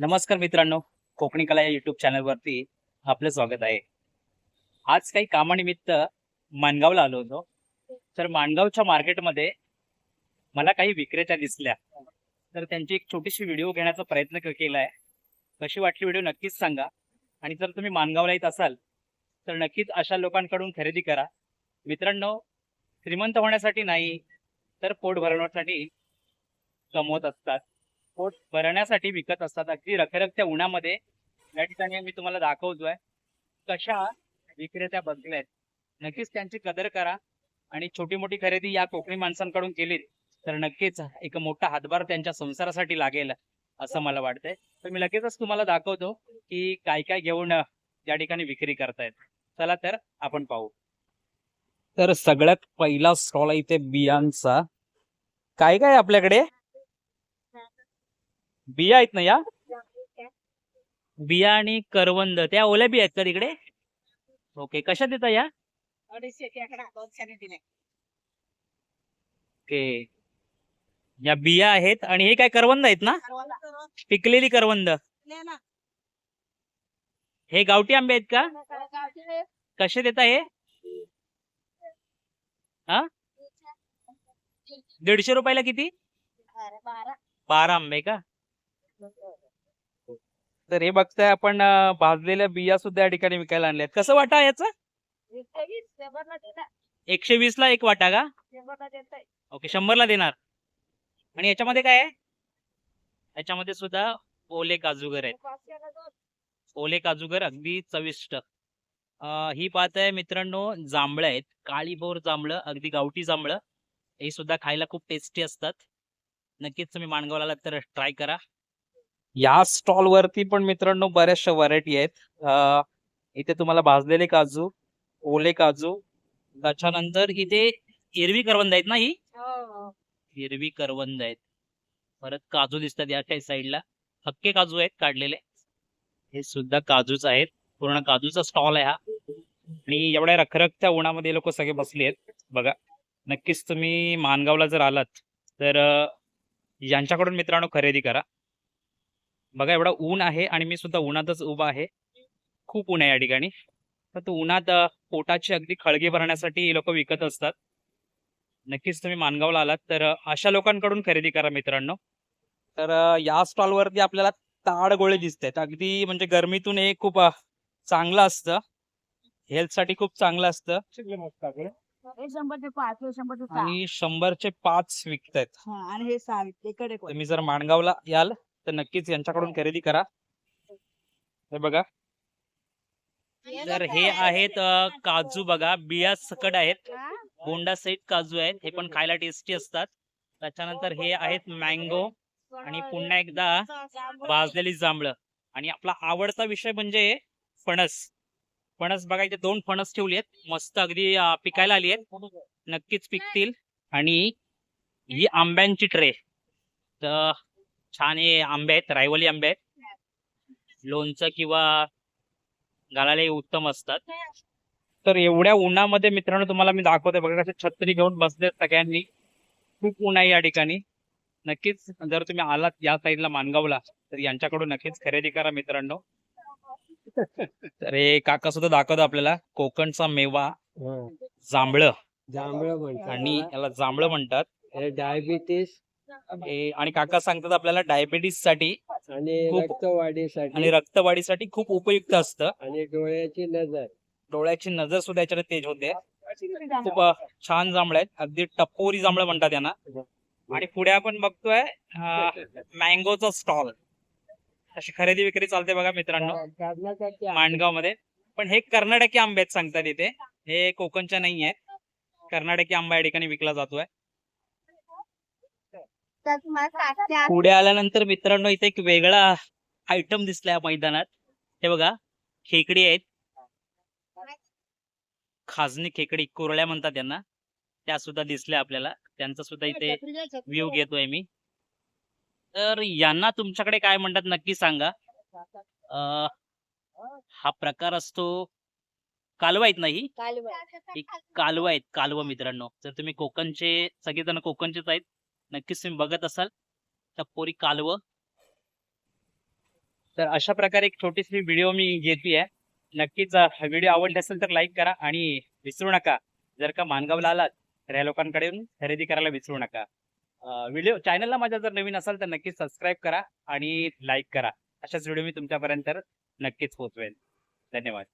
नमस्कार मित्रांनो कोकणी कला या युट्यूब चॅनलवरती आपलं स्वागत आहे. आज काही कामानिमित्त माणगावला आलो होतो. तर माणगावच्या मार्केटमध्ये मला काही विक्रेत्या दिसल्या. तर त्यांची एक छोटीशी व्हिडिओ घेण्याचा प्रयत्न केला आहे कशी वाटली व्हिडिओ नक्कीच सांगा. आणि जर तुम्ही माणगावला येत असाल तर नक्कीच अशा लोकांकडून खरेदी करा. मित्रांनो श्रीमंत होण्यासाठी नाही तर पोट भरवण्यासाठी कमवत असतात. पोट भरण्यासाठी विकत असतात. अगदी रखरखत्या उन्हामध्ये. या ठिकाणी मी तुम्हाला दाखवतोय कशा विक्रेत्या बसल्यात नक्कीच त्यांची कदर करा आणि छोटी मोठी खरेदी या कोकणी माणसांकडून केली तर नक्कीच एक मोठा हातभार त्यांच्या संसारासाठी लागेल असं मला वाटतंय. तर मी लगेचच तुम्हाला दाखवतो की काय काय घेऊन या ठिकाणी विक्री करतायत. चला तर आपण पाहू. तर सगळ्यात पहिला स्टॉल आहे इथे बियांचा. काय काय आपल्याकडे? बिया आहेत ना या? बिया आणि करवंद त्या ओल्या बिया आहेत का तिकडे? ओके कशा देता या? ओके या बिया आहेत आणि हे काय करवंद आहेत ना? पिकलेली करवंद. हे गावठी आंबे आहेत का? कसे देता हे? हा? दीडशे रुपयाला किती? बारा आंबे का? तर हे बघताय आपण भाजलेल्या बिया सुद्धा या ठिकाणी विकायला आणल्यात कसं वाटा याच? एकशे वीस ला एक वाटा का? ओके शंभर ला देणार. आणि याच्यामध्ये काय आहे? याच्यामध्ये सुद्धा ओले काजूगर आहेत. ओले काजूगर अगदी चविष्ट. ही पाहत आहे मित्रांनो जांभळं आहेत. काळीभोर जांभळं अगदी गावठी जांभळं. हे सुद्धा खायला खूप टेस्टी असतात. नक्कीच तुम्ही माणगावला तर ट्राय करा. या स्टॉल वरती पण मित्रांनो बऱ्याचशा व्हरायटी आहेत. इथे तुम्हाला भाजलेले काजू ओले काजू त्याच्यानंतर इथे एरवी करवंद आहेत ना ही? हिरवी करवंद आहेत. परत काजू दिसतात या साईडला हक्के काजू आहेत काढलेले. हे सुद्धा काजूच आहेत. पूर्ण काजूचा स्टॉल आहे हा. आणि एवढ्या रखरखत्या उन्हामध्ये लोक सगळे बसले आहेत. बघा नक्कीच तुम्ही मानगावला जर आलात तर यांच्याकडून मित्रांनो खरेदी करा. बघा एवढा ऊन आहे आणि मी सुद्धा उन्हातच उभा आहे. खूप ऊन आहे या ठिकाणी. तर तो उन्हात पोटाची अगदी खळगी भरण्यासाठी लोक विकत असतात. नक्कीच तुम्ही मानगावला आलात तर अशा लोकांकडून खरेदी करा मित्रांनो. तर या स्टॉल वरती आपल्याला ताड गोळे दिसत आहेत अगदी म्हणजे गरमीतून हे खूप चांगलं असतं. हेल्थसाठी खूप चांगलं असतं. हे आणि शंभरचे पाच विकतायत. हा, आणि हे? तुम्ही जर माणगावला याल तर नक्कीच यांच्याकडून खरेदी करा. हे बघा. तर हे आहेत काजू बघा. बिया सकट आहेत. हा? बोंडा सहित काजू आहेत. हे पण खायला टेस्टी असतात. त्याच्यानंतर हे आहेत मँगो आणि पुन्हा एकदा भाजलेली जांभळं. आणि आपला आवडता विषय म्हणजे फणस. फणस बघा इथे दोन फणस ठेवली आहेत. मस्त अगदी पिकायला आली आहेत. नक्कीच पिकतील. आणि ही आंब्यांची ट्रे. तर छान हे आंबे आहेत रायवली आंबे आहेत. लोणचं किंवा घालायला उत्तम असतात. तर एवढ्या उन्हामध्ये मित्रांनो तुम्हाला मी दाखवते बघा कसे छत्री घेऊन बसलेत सगळ्यांनी. खूप ऊन आहे या ठिकाणी. नक्कीच जर तुम्ही आलात या साईडला मानगावला तर यांच्याकडून नक्कीच खरेदी करा मित्रांनो. तर हे काका सुद्धा दाखवतो आपल्याला कोकणचा मेवा जांभळं. जांभळं म्हणतात. आणि याला जांभळं म्हणतात. डायबिटीस हे आणि काका सांगतात आपल्याला डायबिटीससाठी आणि खूप- रक्तवाढीसाठी. आणि रक्तवाढीसाठी खूप उपयुक्त असतं. आणि डोळ्याची नजर. डोळ्याची नजर सुद्धा याच्याने तेज होते. खूप अ, छान जांभळं आहेत. अगदी टप्पोरी जांभळं म्हणतात यांना. आणि पुढे आपण बघतोय मँगोचा स्टॉल. अशी खरेदी विक्री चालते बघा मित्रांनो. कर्नाटकी मांडगावमध्ये पण हे कर्नाटकी आंबे आहेत सांगतात इथे. हे कोकणच्या नाही आहेत कर्नाटकी आंबा या ठिकाणी विकला जातोय. पुढे आल्यानंतर मित्रांनो इथे एक वेगळा आयटम दिसला या मैदानात. हे बघा खेकडी आहेत. खाजणी खेकडी कुरळ्या म्हणतात त्यांना त्या सुद्धा दिसल्या आपल्याला. त्यांचा सुद्धा इथे व्ह्यू घेतोय मी. तर यांना तुमच्याकडे काय म्हणतात नक्की सांगा. अं, हा प्रकार असतो कालवा आहेत नाही एक कालवा आहेत कालवा मित्रांनो. जर तुम्ही कोकणचे सगळेजण कोकणचेच आहेत. नक्कीच तुम्ही बघत असाल. तर पोरी कालव. तर अशा प्रकारे एक छोटीशी व्हिडिओ मी घेतली नक्कीच व्हिडिओ आवडली असेल तर लाईक करा आणि विसरू नका. जर का मानगावला आलात तर या लोकांकडे खरेदी करायला विसरू नका. व्हिडिओ चॅनलला माझ्या जर नवीन असाल तर नक्कीच सबस्क्राईब करा आणि लाईक करा. अशाच व्हिडिओ मी तुमच्यापर्यंत नक्कीच पोहोचवेल धन्यवाद.